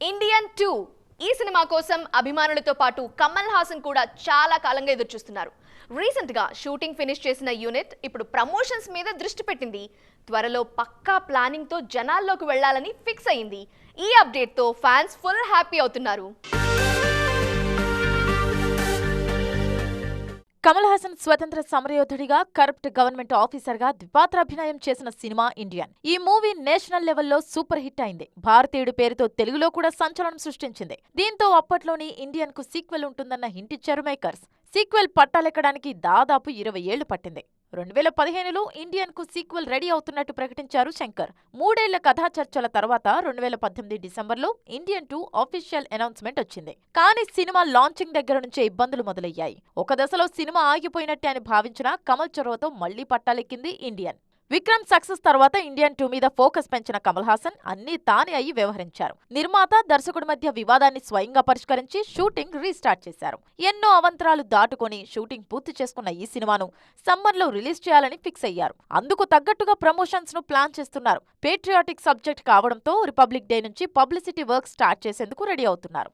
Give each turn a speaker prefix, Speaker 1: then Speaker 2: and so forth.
Speaker 1: Indian two ఈ cinema కోసం అభిమానులతో పాటు కమల్ హాసన్ కూడా చాలా కాలంగా ఎదురుచూస్తున్నారు. రీసెంట్గా షూటింగ్ ఫినిష్ చేసిన యూనిట్ ఇప్పుడు ప్రమోషన్స్ మీద దృష్టి పెట్టింది. త్వరలో పక్కా ప్లానింగ్తో జనాల్లోకి వెళ్ళాలని ఫిక్స్ అయింది. ఈ అప్డేట్తో ఫ్యాన్స్ ఫుల్ హ్యాపీ అవుతున్నారు.
Speaker 2: కమల్ హాసన్ స్వతంత్ర సమరయోధుడిగా కరప్ట్ గవర్నమెంట్ ఆఫీసర్గా ద్విపాత్రాభినయం చేసిన సినిమా ఇండియన్. ఈ మూవీ నేషనల్ లెవెల్లో సూపర్ హిట్ అయింది. భారతీయుడి పేరుతో తెలుగులో కూడా సంచలనం సృష్టించింది. దీంతో అప్పట్లోని ఇండియన్కు సీక్వెల్ ఉంటుందన్న హింటిచ్చారు మేకర్స్. సీక్వెల్ పట్టాలెక్కడానికి దాదాపు ఇరవై ఏళ్ళు పట్టింది. రెండు వేల పదిహేనులో ఇండియన్కు సీక్వెల్ రెడీ అవుతున్నట్టు ప్రకటించారు శంకర్. మూడేళ్ళ కథా చర్చల తర్వాత రెండు వేల పద్దెనిమిది డిసెంబర్లో ఇండియన్ టూ ఆఫీషియల్ అనౌన్స్మెంట్ వచ్చింది. కానీ సినిమా లాంచింగ్ దగ్గర నుంచే ఇబ్బందులు మొదలయ్యాయి. ఒక దశలో సినిమా ఆగిపోయినట్టే అని భావించిన కమల్ చొరవతో మళ్ళీ పట్టాలెక్కింది ఇండియన్. విక్రమ్ సక్సెస్ తర్వాత ఇండియన్ టూ మీద ఫోకస్ పెంచిన కమల్ హాసన్ అన్నీ తానే అయి వ్యవహరించారు. నిర్మాత దర్శకుడి మధ్య వివాదాన్ని స్వయంగా పరిష్కరించి షూటింగ్ రీస్టార్ట్ చేశారు. ఎన్నో అవంతరాలు దాటుకొని షూటింగ్ పూర్తి చేసుకున్న ఈ సినిమాను సమ్మర్లో రిలీజ్ చేయాలని ఫిక్స్ అయ్యారు. అందుకు తగ్గట్టుగా ప్రమోషన్స్ను ప్లాన్ చేస్తున్నారు. పేట్రియాటిక్ సబ్జెక్ట్ కావడంతో రిపబ్లిక్ డే నుంచి పబ్లిసిటీ వర్క్ స్టార్ట్ చేసేందుకు రెడీ అవుతున్నారు.